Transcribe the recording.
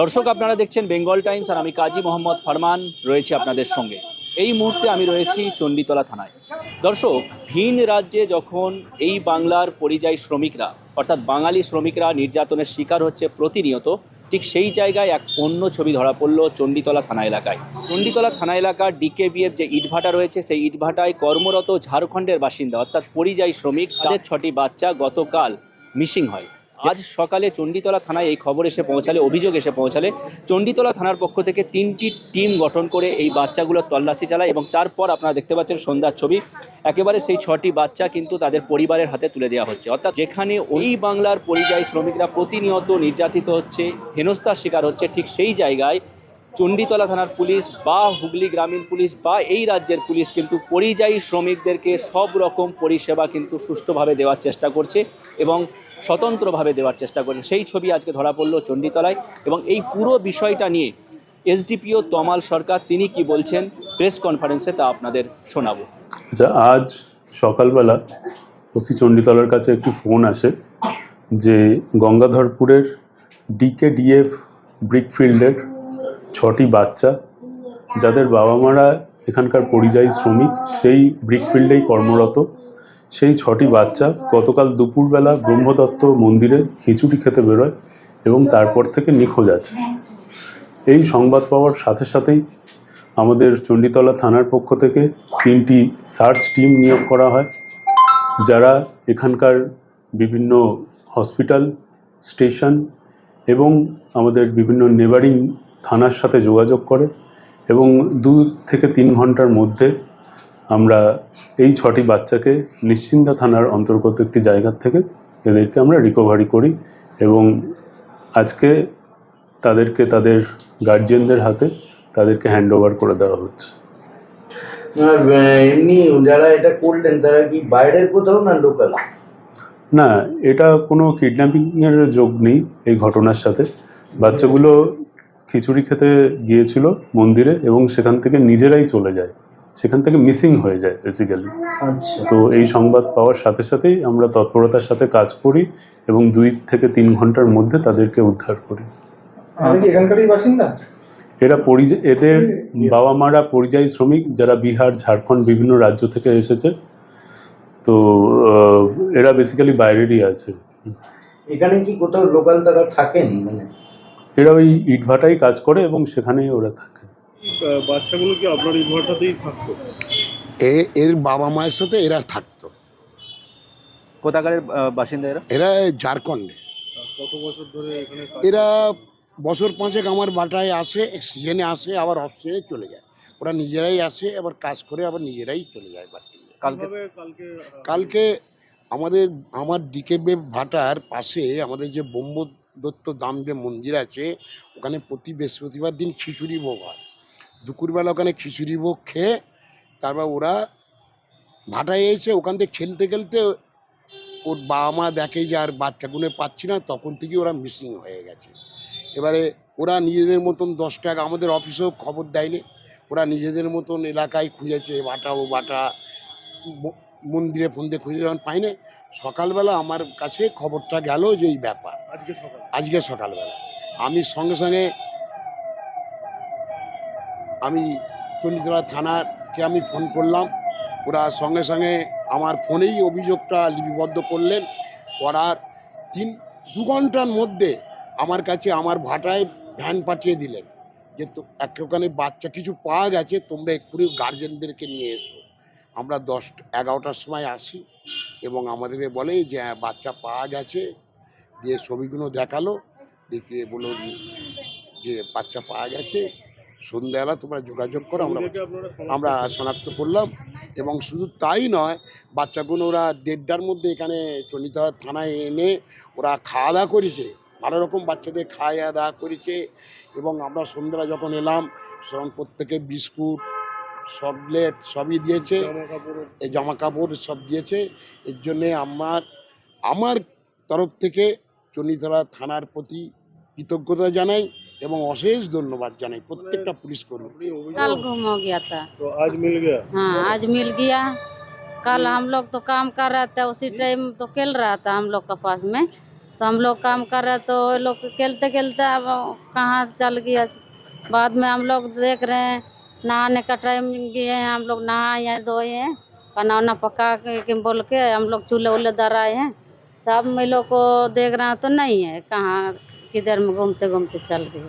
দর্শক, আপনারা দেখছেন বেঙ্গল টাইমস আর আমি কাজী মোহাম্মদ ফারমান রয়েছি আপনাদের সঙ্গে। এই মুহূর্তে আমি রয়েছি চণ্ডীতলা থানায়। দর্শক, ভিন রাজ্যে যখন এই বাংলার পরিযায়ী শ্রমিকরা, অর্থাৎ বাঙালি শ্রমিকরা নির্যাতনের শিকার হচ্ছে প্রতিনিয়ত, ঠিক সেই জায়গায় এক অন্য ছবি ধরা পড়ল চণ্ডীতলা থানা এলাকায়। চণ্ডীতলা থানা এলাকার ডিকেবিএফ যে ইটভাটা রয়েছে, সেই ইটভাটায় কর্মরত ঝাড়খণ্ডের বাসিন্দা, অর্থাৎ পরিযায়ী শ্রমিক, তাদের ছটি বাচ্চা গতকাল মিসিং হয়। আজ সকালে চণ্ডীতলা থানায় এই খবর এসে পৌঁছালে, অভিযোগ এসে পৌঁছালে, চণ্ডীতলা থানার পক্ষ থেকে তিনটি টিম গঠন করে এই বাচ্চাগুলোর তল্লাশি চালায় এবং তারপর আপনারা দেখতে পাচ্ছেন সন্ধ্যার ছবি। একেবারে সেই ছটি বাচ্চা কিন্তু তাদের পরিবারের হাতে তুলে দেওয়া হচ্ছে। অর্থাৎ যেখানে ওই বাংলার পরিযায়ী শ্রমিকরা প্রতিনিয়ত নির্যাতিত হচ্ছে, হেনস্থার শিকার হচ্ছে, ঠিক সেই জায়গায় চণ্ডীতলা থানার পুলিশ বা হুগলি গ্রামীণ পুলিশ বা এই রাজ্যের পুলিশ কিন্তু পরিযায়ী শ্রমিকদেরকে সব রকম পরিষেবা কিন্তু সুষ্ঠুভাবে দেওয়ার চেষ্টা করছে এবং স্বতন্ত্রভাবে দেওয়ার চেষ্টা করছে। সেই ছবি আজকে ধরা পড়ল চণ্ডীতলায় এবং এই পুরো বিষয়টা নিয়ে এসডিপিও তমাল সরকার তিনি কি বলছেন প্রেস কনফারেন্সে তা আপনাদের শোনাবো। আচ্ছা আজ সকালবেলা ওসি চণ্ডীতলার কাছে একটি ফোন আসে যে গঙ্গাধরপুরের ডিকেডিএফ ব্রিকফিল্ডের ছটি বাচ্চা, যাদের বাবা মারা এখানকার পরিযায়ী শ্রমিক, সেই ব্রিকফিল্ডেই কর্মরত। সেই ছটি বাচ্চা গতকাল দুপুরবেলা ব্রহ্মদত্ত মন্দিরে খিচুড়ি খেতে বেরোয় এবং তারপর থেকে নিখোঁজ আছে। এই সংবাদ পাওয়ার সাথে সাথেই আমাদের চণ্ডীতলা থানার পক্ষ থেকে তিনটি সার্চ টিম নিয়োগ করা হয়, যারা এখানকার বিভিন্ন হসপিটাল, স্টেশন এবং আমাদের বিভিন্ন নেবারিং থানার সাথে যোগাযোগ করে এবং দু থেকে তিন ঘণ্টার মধ্যে আমরা এই ছটি বাচ্চাকে নিশ্চিন্দা থানার অন্তর্গত একটি জায়গার থেকে এদেরকে আমরা রিকভারি করি এবং আজকে তাদেরকে তাদের গার্জিয়ানদের হাতে তাদেরকে হ্যান্ড ওভার করে দেওয়া হচ্ছে। এমনি যারা এটা করলেন তারা কি বাইরের কোথাও না লোকাল না এটা কোনো কিডন্যাপিংয়ের যোগ নেই এই ঘটনার সাথে। বাচ্চাগুলো খিচুড়ি খেতে গিয়েছিল মন্দিরে এবং সেখান থেকে নিজেরাই চলে যায়। সেখান থেকে মিসিং হয়ে যায় বেসিক্যালি আচ্ছা। তো এই সংবাদ পাওয়ার সাথে সাথেই আমরা তৎপরতার সাথে কাজ করি এবং দুই থেকে তিন ঘণ্টার মধ্যে তাদেরকে উদ্ধার করি। আমি কি এখানকারই বাসিন্দা? এরা পরিযায়ী এদের বাবা মারা পরিযায়ী শ্রমিক যারা বিহার ঝাড়খণ্ড বিভিন্ন রাজ্য থেকে এসেছে। তো এরা বেসিক্যালি বাইরেরই আছে। এখানে কি কোথাও লোকাল তারা থাকেন? মানে এরা ওই ইটভাটাই কাজ করে এবং সেখানেই ওরা থাকে। বাচ্চাগুলো কি আপনার ইনভার্টারতেই থাকতো? এ এর বাবা মায়ের সাথে এরা থাকতো। কোথাকারের বাসিন্দা এরা? এরা ঝাড়খণ্ডে। কত বছর ধরে এখানে এরা বছর পাঁচেক আমার বাটায় আসে সিজনে আসে আবার অফ সিজনে চলে যায়। ওরা নিজেরাই আসে আবার কাজ করে আবার নিজেরাই চলে যায় কালকে? কালকে আমাদের আমার ডিকেবে ভাটার পাশে আমাদের যে ব্রহ্ম দত্ত দাম যে মন্দির আছে, ওখানে প্রতি বৃহস্পতিবার দিন খিচুড়ি ভোগ হয়। দুপুরবেলা ওখানে খিচুড়ি ভোগ খেয়ে তারপর ওরা ভাটায় এসে ওখান থেকে খেলতে খেলতে ওর বাবা মা দেখে যে আর বাচ্চা বাচ্চাগুলো পাচ্ছি না, তখন থেকেই ওরা মিসিং হয়ে গেছে। এবারে ওরা নিজেদের মতন দশ টাকা, আমাদের অফিসেও খবর দেয়নি। ওরা নিজেদের মতন এলাকায় খুঁজেছে বাটা ও বাটা মন্দিরে ফন্দিরে খুঁজে যখন পাইনি সকালবেলা আমার কাছে খবরটা গেল যে এই ব্যাপার। আজকে আজকে সকালবেলা। আমি সঙ্গে সঙ্গে আমি চণ্ডীতলা থানাকে আমি ফোন করলাম। ওরা সঙ্গে সঙ্গে আমার ফোনেই অভিযোগটা লিপিবদ্ধ করলেন। করার তিন দু ঘণ্টার মধ্যে আমার কাছে আমার ভাটায় ভ্যান পাঠিয়ে দিলেন যে তো এক ওখানে বাচ্চা কিছু পাওয়া গেছে তোমরা এক্ষুনি গার্জেনদেরকে নিয়ে এসো। আমরা দশ এগারোটার সময় আসি এবং আমাদেরকে বলে যে হ্যাঁ, বাচ্চা পাওয়া গেছে। দিয়ে ছবিগুলো দেখাল দেখিয়ে বলল যে বাচ্চা পাওয়া গেছে সন্ধ্যাবেলা তোমরা যোগাযোগ করো আমরা শনাক্ত আমরা শনাক্ত করলাম। এবং শুধু তাই নয় বাচ্চাগুলো ওরা দেড়টার মধ্যে এখানে চন্ডিতা থানায় এনে ওরা খাওয়া দাওয়া করেছে। ভালো রকম বাচ্চাদের খাওয়া দাওয়া করেছে এবং আমরা সন্ধ্যাবেলা যখন এলাম তখন প্রত্যেকে বিস্কুট চকলেট সবই দিয়েছে জামা কাপড় এই জামা কাপড় সব দিয়েছে এর জন্যে আমার আমার তরফ থেকে চণ্ডীতলা থানার প্রতি কৃতজ্ঞতা জানাই এবং অশেষ ধন্যবাদ জানাই প্রত্যেকটা পুলিশ কর্মী আপনি অভিযোগ कल गुम हो गया था তো আজ মিল গয়া हाँ आज मिल गया कल हम लोग तो काम कर रहे थे उसी टाइम तो खेल रहा था हम लोग के पास में तो तो हम लोग काम कर रहे तो ये लोग खेलते खेलते अब कहाँ चल गया बाद में हम लोग देख रहे हैं नहाने का टाइम गए हैं, हम लोग नहाए हैं, धोए हैं खाना वाना पका के बोल के हम लोग चूल्हे उल्हे दराए हैं। सब महिलाओं को देख रहा तो नहीं है कहाँ, किधर में घूमते घूमते चल गए